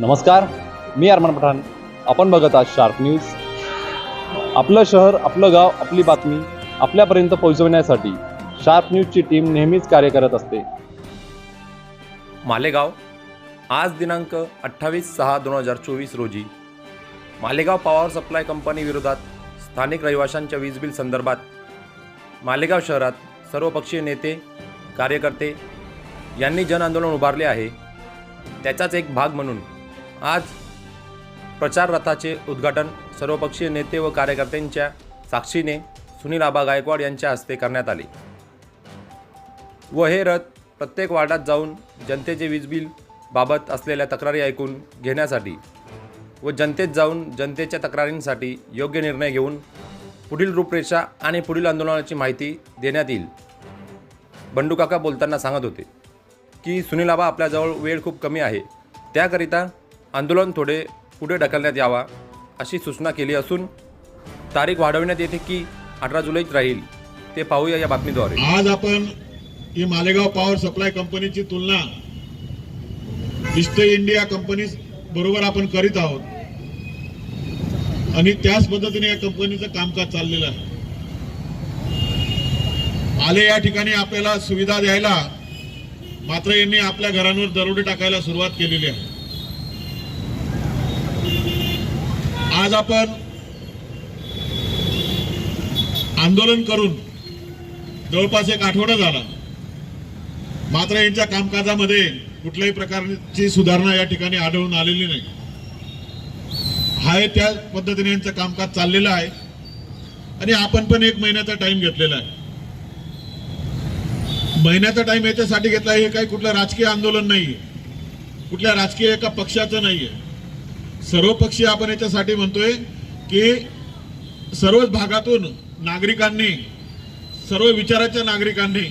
नमस्कार मी अरमान पठाण. आपण बघत आहात शार्प न्यूज आपलं शहर आपलं गाव आपली बातमी आपल्यापर्यंत पोहोचवण्यासाठी शार्प न्यूजची टीम नेहमीच कार्य करत असते. मालेगाव आज दिनांक अठ्ठावीस सहा दोन हजार चोवीस रोजी मालेगाव पॉवर सप्लाय कंपनी विरोधात स्थानिक रहिवाशांच्या वीज बिल संदर्भात मालेगाव शहरात सर्वपक्षीय नेते कार्यकर्ते यांनी जनआंदोलन उभारले आहे. त्याचाच एक भाग म्हणून आज प्रचार रथाचे उद्घाटन सर्वपक्षीय नेते व कार्यकर्त्यांच्या साक्षीने सुनील आबा गायकवाड यांच्या हस्ते करण्यात आले. व हे रथ प्रत्येक वार्डात जाऊन जनतेचे वीज बिल बाबत असलेल्या तक्रारी ऐकून घेण्यासाठी व जनतेत जाऊन जनतेच्या तक्रारींसाठी योग्य निर्णय घेऊन पुढील रूपरेषा आणि पुढील आंदोलनाची माहिती देण्यात येईल. बंडू काका बोलताना सांगत होते की सुनीलाबा आपल्याजवळ वेळ खूप कमी आहे. त्याकरिता आंदोलन थोडे पुढे ढकलण्यात यावा अशी सूचना केली असून तारीख वाढवण्यात येते की अठरा जुलैच राहील ते पाहूया या बातमीद्वारे. आज आपण ही मालेगाव पॉवर सप्लाय कंपनीची तुलना ईस्ट इंडिया कंपनी बरोबर आपण करीत आहोत. आणि त्याच पद्धतीने या कंपनीचं कामकाज चाललेलं आहे. आले या ठिकाणी आपल्याला सुविधा द्यायला मात्र यांनी आपल्या घरांवर दरोडे टाकायला सुरुवात केलेली आहे. आज आपण आंदोलन करून जवळपास एक आठवडा झाला. मात्र यांच्या कामकाजामध्ये कुठल्याही प्रकारची सुधारणा या ठिकाणी आढळून आलेली नाही. हा त्या पद्धतीने यांचं कामकाज चाललेलं आहे. आणि आपण पण एक महिन्याचा टाइम घेतलेला आहे. महिन्याचा टाइम याच्यासाठी घेतला हे काही कुठलं राजकीय आंदोलन नाहीये. कुठल्या राजकीय एका पक्षाचं नाहीये. सर्वपक्षीय आपण याच्यासाठी म्हणतोय की सर्वच भागातून नागरिकांनी सर्व विचाराच्या नागरिकांनी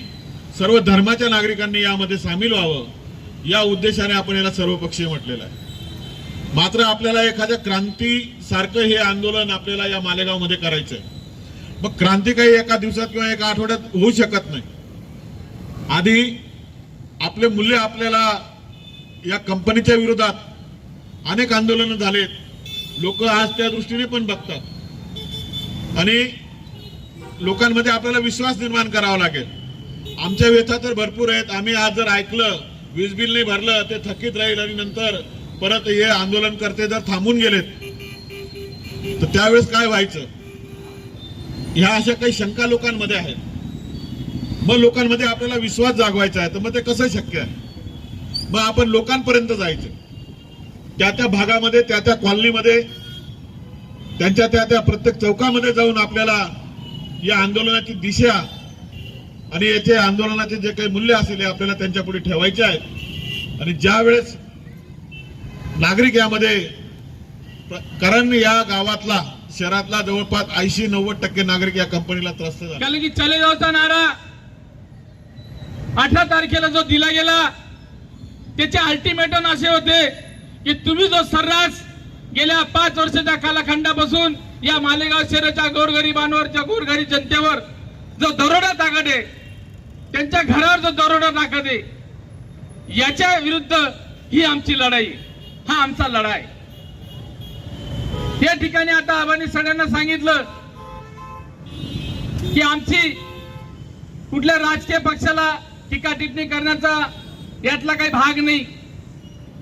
सर्व धर्माच्या नागरिकांनी यामध्ये सामील व्हावं या उद्देशाने आपण याला सर्वपक्षीय म्हटलेलं आहे. मात्र आपल्याला एखाद्या क्रांती सारखं हे आंदोलन आपल्याला या मालेगावमध्ये करायचं आहे मग क्रांती काही एका दिवसात किंवा एका आठवड्यात होऊ शकत नाही. आधी आपले मूल्य आपल्याला या कंपनीच्या विरोधात अनेक आंदोलनं झालेत. लोक आज त्या दृष्टीने पण बघतात. आणि लोकांमध्ये आपल्याला विश्वास निर्माण करावा लागेल. आमच्या व्यथा तर भरपूर आहेत. आम्ही आज जर ऐकलं वीज बिल नाही भरलं ते थकीत राहील आणि नंतर परत हे आंदोलन करते जर थांबून गेलेत तर त्यावेळेस काय व्हायचं? ह्या अशा काही शंका लोकांमध्ये आहेत. मग लोकांमध्ये आपल्याला विश्वास जागवायचा आहे. तर मग ते कसं शक्य आहे? मग आपण लोकांपर्यंत जायचं. त्या त्या भागामध्ये त्या त्या कॉलनीमध्ये त्यांच्या त्या त्या प्रत्येक चौकामध्ये जाऊन आपल्याला या आंदोलनाची दिशा आणि याचे आंदोलनाचे जे काही मूल्य असेल हे आपल्याला त्यांच्या पुढे ठेवायचे आहेत. आणि ज्या वेळेस नागरिक यामध्ये कारण या गावातला शहरातला जवळपास ऐंशी नव्वद टक्के नागरिक या कंपनीला त्रस्त झाले. की चले जाऊचा नारा अठरा तारखेला जो दिला गेला त्याचे अल्टिमेटम असे होते की तुम्ही जो सर्रास गेल्या पाच वर्षाच्या कालखंडापासून या मालेगाव शहराच्या गोरगरिबांवरच्या गोरगरीब जनतेवर जो दरोडा ताकद आहे त्यांच्या घरावर जो दरोडा ताकद आहे याच्या विरुद्ध ही आमची लढाई हा आमचा लढाई या ठिकाणी आता आबांनी सगळ्यांना सांगितलं की आमची कुठल्या राजकीय पक्षाला टीका टिप्पणी करण्याचा यातला काही भाग नाही.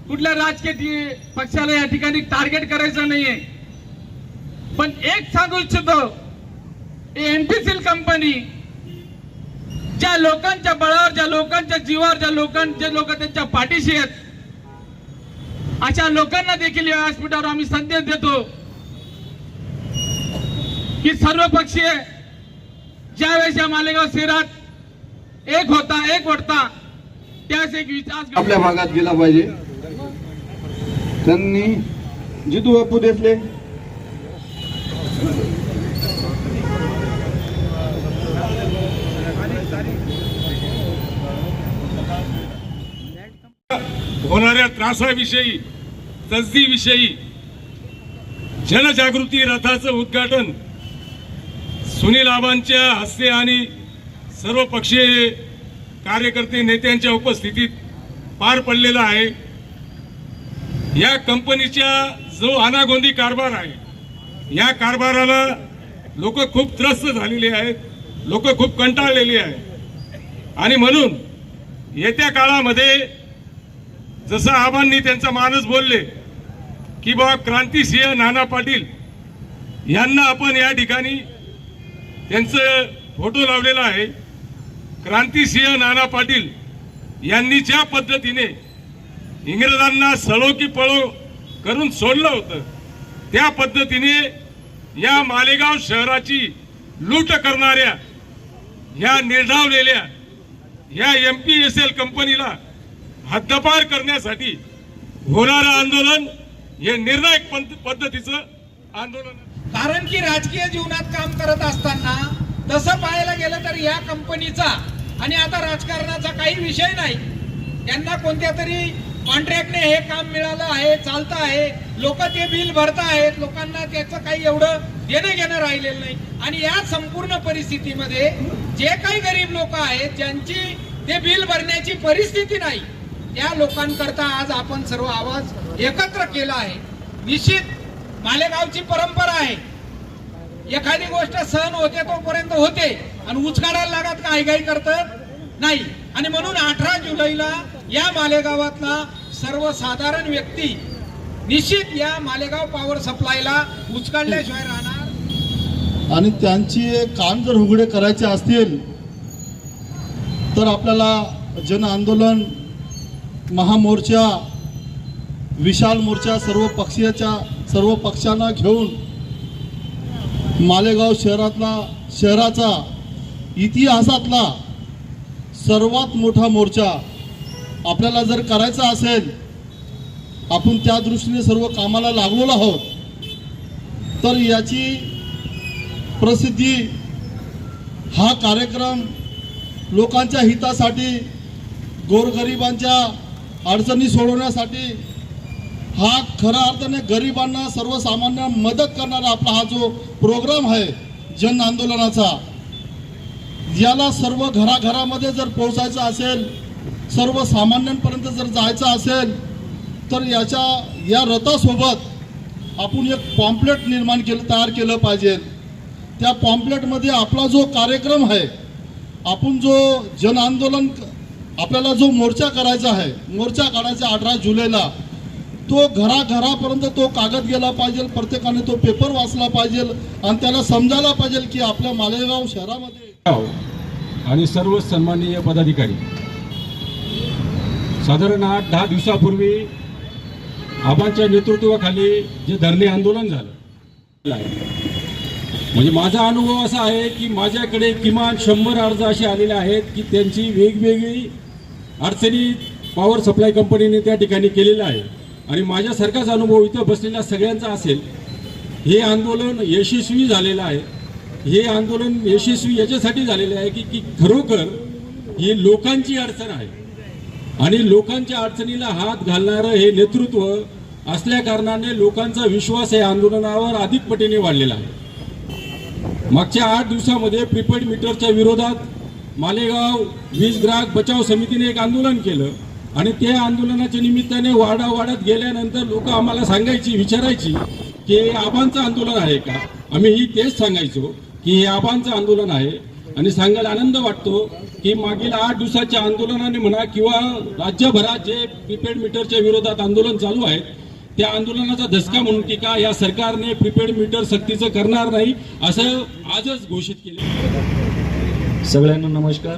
कुठल्या राजकीय पक्षाला या ठिकाणी टार्गेट करायचं नाहीये. पण एक सांगू इच्छितो एनपीसील कंपनी ज्या लोकांच्या बळावर ज्या लोकांच्या जीवावर ज्या लोकांचे लोक त्यांच्या पाठीशी आहेत अशा लोकांना देखील या व्यासपीठावर आम्ही संदेश देतो की सर्व पक्षीय ज्यावेळेस या मालेगाव शहरात एक होता एक वडता त्यास एक विचार आपल्या भागात गेला पाहिजे. त्यांनी जितू बापू देसले. होणाऱ्या त्रासाविषयी तसदीविषयी जनजागृती रथाचं उद्घाटन सुनील आबांच्या हस्ते आणि सर्व पक्षीय कार्यकर्ते नेत्यांच्या उपस्थितीत पार पडलेलं आहे. या कंपनीच्या जो अनागोंदी कारभार आहे या कारभाराला लोक खूप त्रस्त झालेली आहेत लोक खूप कंटाळलेली आहेत. आणि म्हणून येत्या काळामध्ये जसं आबांनी त्यांचा मानस बोलले की बा क्रांतिसिंह नाना पाटील यांना आपण या ठिकाणी त्यांचं फोटो लावलेला आहे. क्रांतिसिंह नाना पाटील यांनी ज्या पद्धतीने इंग्रजांना सळो की पळो करून सोडलं होतं. त्या पद्धतीने या मालेगाव शहराची लूट करणाऱ्या ह्या निर्धावलेल्या या एम पी एस एल कंपनीला हद्दपार करण्यासाठी होणारं आंदोलन हे निर्णायक पंत- पद्धतीचं आंदोलन कारण की राजकीय जीवनात काम करत असताना तसं पाहायला गेलं तर या कंपनीचा आणि आता राजकारणाचा काही विषय नाही. त्यांना कोणत्या तरी कॉन्ट्रॅक्टने हे काम मिळालं आहे चालतं आहे. लोक ते बिल भरत आहेत लोकांना त्याचं काही एवढं देणं घेणं राहिलेलं नाही. आणि या संपूर्ण परिस्थितीमध्ये जे काही गरीब लोक आहेत ज्यांची ते बिल भरण्याची परिस्थिती नाही त्या लोकांकरता आज आपण सर्व आवाज एकत्र केला आहे. निश्चित मालेगावची परंपरा आहे. एखादी गोष्ट सहन होते तोपर्यंत होते. आणि उचकाडायला लागत का काही करतात. नाही. आणि म्हणून अठरा जुलैला या मालेगावातला सर्वसाधारण व्यक्ती निश्चित या मालेगाव पॉवर सप्लायला उचकाडल्याशिवाय राहणार? आणि त्यांची काम जर उघडे करायचे असतील तर आपल्याला जन आंदोलन महामोर्चा विशाल मोर्चा सर्व पक्षीयच्या सर्व पक्षांना घेऊन मालेगाव शहरातला शहराचा इतिहासातला सर्वात मोठा मोर्चा आपल्याला जर करायचं असेल आपण त्या दृष्टीने सर्व कामाला लागलेलो आहोत तर याची प्रसिद्धी हा कार्यक्रम लोकांच्या हितासाठी गोरगरिबांच्या अडचणी सोडवण्यासाठी हा खऱ्या अर्थाने गरिबांना सर्वसामान्य मदत करणारा आपला हा जो प्रोग्राम आहे जन आंदोलनाचा याला सर्व घराघरामध्ये जर पोहोचायचं असेल सर्वसामान्यांपर्यंत जर जायचं असेल तर याच्या या रथासोबत आपण एक पॉम्पलेट निर्माण केलं तयार केलं पाहिजे. त्या पॉम्पलेटमध्ये आपला जो कार्यक्रम आहे आपण जो जन आंदोलन आपल्याला जो मोर्चा करायचा आहे मोर्चा काढायचा अठरा जुलैला तो घराघरापर्यंत तो कागद गेला पाहिजे प्रत्येकाने तो पेपर वाचला पाहिजे आणि त्याला समजायला पाहिजे की आपल्या मालेगाव शहरामध्ये आणि सर्व सन्माननीय पदाधिकारी साधारण आठ दहा दिवसापूर्वी आबांच्या नेतृत्वाखाली जे धरणे आंदोलन झालं म्हणजे माझा अनुभव असा आहे की माझ्याकडे किमान शंभर अर्ज असे आलेले आहेत की त्यांची वेगवेगळी अडचणी पॉवर सप्लाय कंपनीने त्या ठिकाणी केलेलं आहे आणि माझ्यासारखाच अनुभव इथं बसलेल्या सगळ्यांचा असेल हे आंदोलन यशस्वी झालेलं आहे. हे आंदोलन यशस्वी याच्यासाठी झालेले आहे की की खरोखर ही लोकांची अडचण आहे. आणि लोकांच्या अडचणीला हात घालणारं हे नेतृत्व असल्या कारणाने लोकांचा विश्वास या आंदोलनावर अधिक पटीने वाढलेला आहे. मागच्या आठ दिवसामध्ये प्रीपेड मीटरच्या विरोधात मालेगाव वीज ग्राहक बचाव समितीने एक आंदोलन केलं आणि त्या आंदोलनाच्या निमित्ताने वाडा वाढत गेल्यानंतर लोक आम्हाला सांगायची विचारायची की हे आबांचं आंदोलन आहे का? आम्ही ही तेच सांगायचो की हे आबांचं आंदोलन आहे. आणि सांगायला आनंद वाटतो की मागील आठ दिवसाच्या आंदोलनाने म्हणा किंवा राज्यभरात जे प्रीपेड मीटरच्या विरोधात आंदोलन चालू आहे त्या आंदोलनाचा धसका म्हणून की का या सरकारने प्रीपेड मीटर सक्तीचं करणार नाही असं आजच घोषित केले. सगळ्यांना नमस्कार.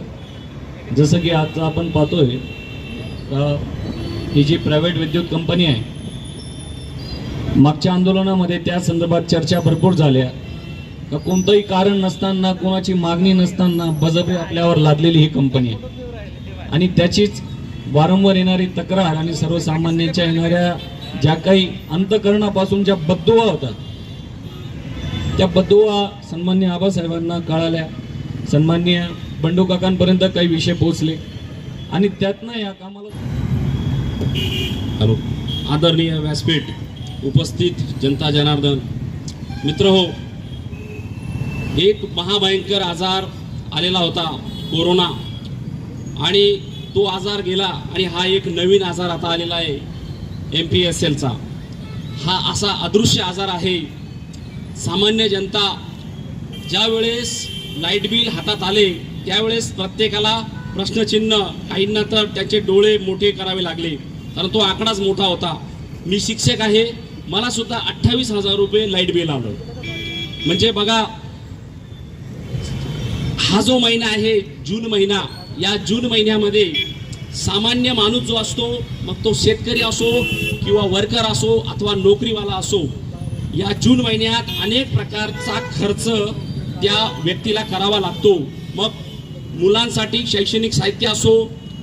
जसं की आज आपण पाहतोय ही जी प्रायव्हेट विद्युत कंपनी आहे मागच्या आंदोलनामध्ये त्या संदर्भात चर्चा भरपूर झाल्या. कोणतंही कारण नसताना कोणाची मागणी नसताना बजबे आपल्यावर लादलेली ही कंपनी आहे. आणि त्याचीच वारंवार येणारी तक्रार आणि सर्वसामान्यांच्या येणाऱ्या ज्या काही अंतकरणापासून ज्या बद्दुवा होतात त्या बद्दुवा सन्मान्य आबासाहेबांना कळाल्या. सन्मान्य बंडू काकांपर्यंत काही विषय पोहोचले. आणि त्यातनं या कामाला हॅलो आदरणीय व्यासपीठ उपस्थित जनता जनार्दन मित्र हो एक महाभयंकर आजार आलेला होता कोरोना. आणि तो आजार गेला आणि हा एक नवीन आजार आता आलेला आहे एम पी एस एलचा हा असा अदृश्य आजार आहे. सामान्य जनता ज्यावेळेस लाइट बिल हातात आले त्यावेळेस प्रत्येकाला प्रश्नचिन्ह काहींना तर त्याचे डोळे मोठे करावे लागले. कारण तो आकडाच मोठा होता. मी शिक्षक आहे मला सुद्धा अठ्ठावीस हजार रुपये लाइट बिल आलं. म्हणजे बघा हा जो महिना आहे जून महिना या जून महिन्यामध्ये सामान्य माणूस जो असतो मग तो शेतकरी असो किंवा वर्कर असो अथवा नोकरीवाला असो या जून महिन्यात अनेक प्रकारचा खर्च त्या व्यक्तीला करावा लागतो. मग मुलांसाठी शैक्षणिक साहित्य असो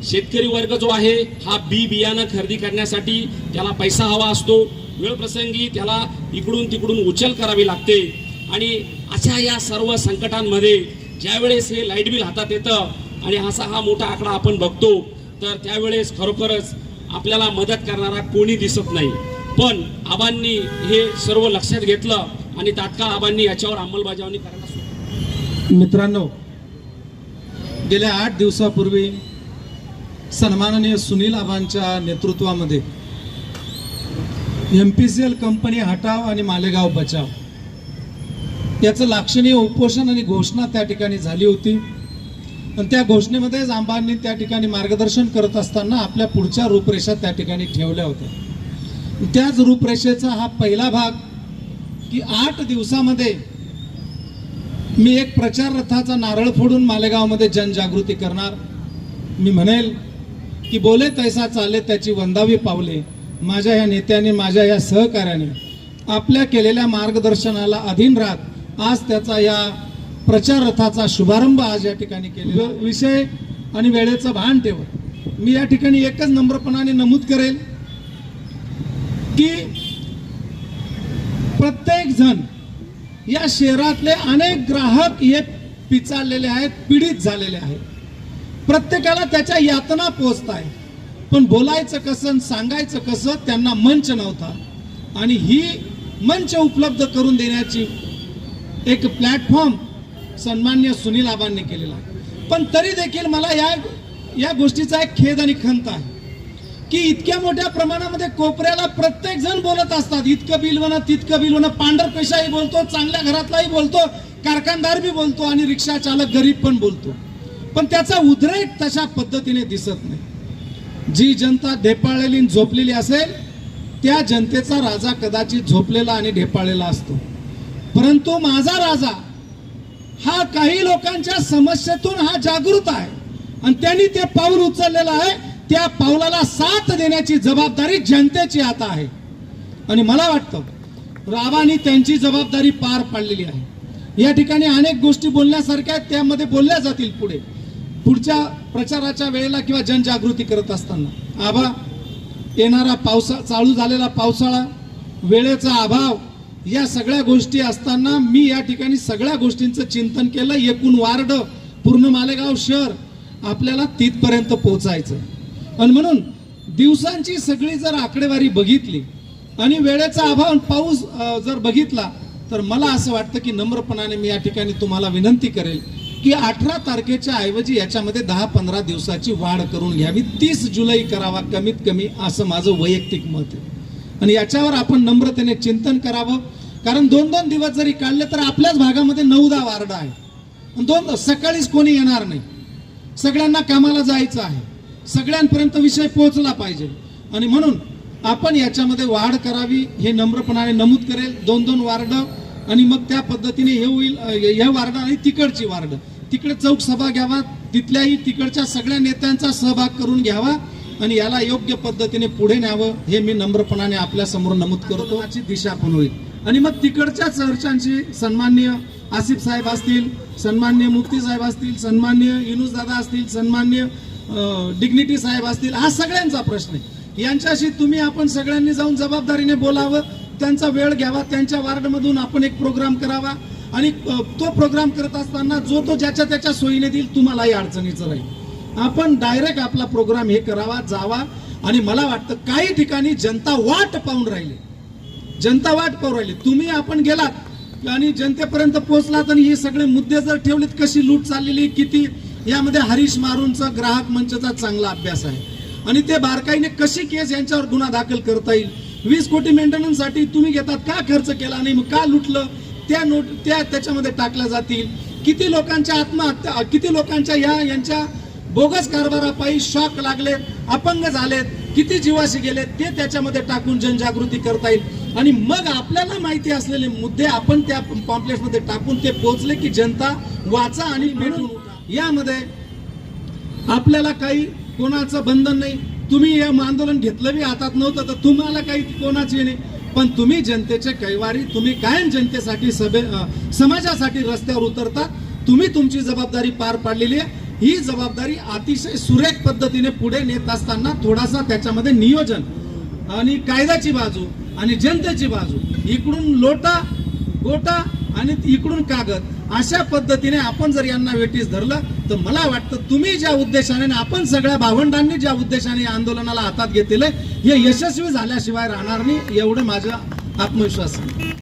शेतकरी वर्ग जो आहे हा बी बियाणं खरेदी करण्यासाठी त्याला पैसा हवा असतो. वेळप्रसंगी त्याला इकडून तिकडून उचल करावी लागते. आणि अशा या सर्व संकटांमध्ये ज्यावेळेस हे लाइट बिल हातात येतं आणि असा हा मोठा आकडा आपण बघतो तर त्यावेळेस खरोखरच आपल्याला मदत करणारा कोणी दिसत नाही. पण आबांनी हे सर्व लक्षात घेतलं आणि तात्काळ आबांनी याच्यावर अंमलबजावणी करायला मित्रांनो गेल्या आठ दिवसापूर्वी सन्माननीय सुनील आबांच्या नेतृत्वामध्ये M P C L company हटाव आणि मालेगाव बचाव. याचं लाक्षणीय उपोषण आणि घोषणा त्या ठिकाणी झाली होती. आणि त्या घोषणेमध्येच आंबांनी त्या ठिकाणी मार्गदर्शन करत असताना आपल्या पुढच्या रूपरेषा त्या ठिकाणी ठेवल्या होत्या. त्याच रूपरेषेचा हा पहिला भाग की आठ दिवसामध्ये मी एक प्रचार रथाचा नारळ फोडून मालेगावमध्ये जनजागृती करणार. मी म्हणेल की बोले तैसा चाले त्याची वंदावी पावले. माझ्या या नेत्याने माझ्या या सहकार्याने आपल्या केलेल्या मार्गदर्शनाला अधीन राहत आज त्याचा या प्रचार रथाचा शुभारंभ आज या ठिकाणी केलेला विषय आणि वेळेचं भान ठेवत मी या ठिकाणी एकच नम्रपणाने नमूद करेल की प्रत्येक जण या शहरातले अनेक ग्राहक हे पिचाळलेले आहेत पीडित झालेले आहेत. प्रत्येकाला त्याच्या यातना पोचत आहे पण बोलायचं कसं सांगायचं कसं त्यांना मंच नव्हता. आणि ही मंच उपलब्ध करून देण्याची एक प्लॅटफॉर्म सन्मान्य सुनील आबांनी केलेला आहे. पण तरी देखील मला या या गोष्टीचा एक खेद आणि खंत आहे. की इतक्या मोठ्या प्रमाणामध्ये कोपऱ्याला प्रत्येक जण बोलत असतात. इतकं बिल म्हणा तितकं बिल म्हणा पांढर पेशाही बोलतो चांगल्या घरातलाही बोलतो कारखानदार बी बोलतो आणि रिक्षा चालक गरीब पण बोलतो. पण त्याचा उद्रेक तशा पद्धतीने दिसत नाही. जी जनता ढेपाळलेली झोपलेली असेल त्या जनतेचा राजा कदाचित झोपलेला आणि ढेपाळलेला असतो. परंतु माझा राजा हा काही लोकांच्या समस्येतून हा जागृत आहे. आणि त्यांनी ते पाऊल उचललेलं आहे. त्या पावलाला साथ देण्याची जबाबदारी जनतेची आता आहे. आणि मला वाटतं रावानी त्यांची जबाबदारी पार पाडलेली आहे. या ठिकाणी अनेक गोष्टी बोलण्यासारख्या आहेत. त्यामध्ये बोलल्या जातील पुढे. पुढच्या प्रचाराच्या वेळेला किंवा जनजागृती करत असताना. आबा येणारा पावसा चालू झालेला पावसाळा वेळेचा अभाव या सगळ्या गोष्टी असताना मी या ठिकाणी सगळ्या गोष्टींचं चिंतन केलं. एकूण वार्ड पूर्ण मालेगाव शहर आपल्याला तिथपर्यंत पोहोचायचं. आणि म्हणून दिवसांची सगळी जर आकडेवारी बघितली आणि वेळेचा अभाव पाऊस जर बघितला तर मला असं वाटतं की नम्रपणाने मी या ठिकाणी तुम्हाला विनंती करेल की अठरा तारखेच्या ऐवजी याच्यामध्ये दहा पंधरा दिवसाची वाढ करून घ्यावी. तीस जुलै करावा कमीत कमी असं माझं वैयक्तिक मत आहे. आणि याच्यावर आपण नम्रतेने चिंतन करावं. कारण दोन दोन दिवस जरी काढले तर आपल्याच भागामध्ये नऊदा वार्ड आहे. दोन सकाळीच कोणी येणार नाही. सगळ्यांना कामाला जायचं आहे. सगळ्यांपर्यंत विषय पोहोचला पाहिजे. आणि म्हणून आपण याच्यामध्ये वाढ करावी हे नम्रपणाने नमूद करेल. दोन दोन वार्ड आणि मग त्या पद्धतीने हे होईल ह्या वार्ड आणि तिकडची वार्ड. तिकडे चौक सभा घ्यावा. तिथल्याही तिकडच्या सगळ्या नेत्यांचा सहभाग करून घ्यावा आणि याला योग्य पद्धतीने पुढे न्यावं हे मी नम्रपणाने आपल्यासमोर नमूद करतो. याची दिशा पण होईल. आणि मग तिकडच्या चर्चांशी सन्मान्य आसिफ साहेब असतील सन्मान्य मुफ्ती साहेब असतील सन्मान्य युनुस दादा असतील सन्मान्य डिग्निटी साहेब असतील हा सगळ्यांचा प्रश्न आहे. यांच्याशी तुम्ही आपण सगळ्यांनी जाऊन जबाबदारीने बोलावं त्यांचा वेळ घ्यावा त्यांच्या वार्डमधून आपण एक प्रोग्राम करावा आणि तो प्रोग्राम करत असताना जो तो ज्याच्या त्याच्या सोयीने देईल तुम्हालाही अडचणीचं राहील. आपण डायरेक्ट आपला प्रोग्राम हे करावा जावा आणि मला वाटतं काही ठिकाणी जनता वाट पाहून राहिली. जनता वाट पाहू राहिली. तुम्ही आपण गेलात आणि जनतेपर्यंत पोहोचलात आणि हे सगळे मुद्दे जर ठेवलेत कशी लूट चाललेली किती यामध्ये हरीश मारूनचा ग्राहक मंचचा चांगला अभ्यास आहे. आणि ते बारकाईने कशी केस यांच्यावर गुन्हा दाखल करता येईल? वीस कोटी मेंटेनन्ससाठी तुम्ही घेतात का खर्च केला नाही? मग का लुटलं? त्या नोट त्या त्याच्यामध्ये टाकल्या जातील. किती लोकांच्या आत्महत्या किती लोकांच्या या यांच्या बोगस कारभारापायी शॉक लागलेत अपंग झालेत. किती जीवाशी गेलेत ते त्याच्यामध्ये टाकून जनजागृती करता येईल. आणि मग आपल्याला माहिती असलेले मुद्दे आपण त्या पॉम्पलेट्समध्ये टाकून ते पोहोचले की जनता वाचा आणि भेटून यामध्ये आपल्याला काही कोणाचं बंधन नाही. तुम्ही हे आंदोलन घेतलं बी हातात नव्हतं तर तुम्हाला काही कोणाची नाही. पण तुम्ही जनतेचे कैवारी तुम्ही कायम जनतेसाठी सभे समाजासाठी रस्त्यावर उतरता. तुम्ही तुमची जबाबदारी पार पाडलेली आहे. ही जबाबदारी अतिशय सुरेख पद्धतीने पुढे नेत असताना थोडासा त्याच्यामध्ये नियोजन आणि कायद्याची बाजू आणि जनतेची बाजू इकडून लोटा गोटा आणि इकडून कागद अशा पद्धतीने आपण जर यांना वेटीस धरलं तर मला वाटतं तुम्ही ज्या उद्देशाने आपण सगळ्या भावंडांनी ज्या उद्देशाने या आंदोलनाला हातात घेतलेलं आहे, हे यशस्वी झाल्याशिवाय राहणार नाही एवढं माझा आत्मविश्वास आहे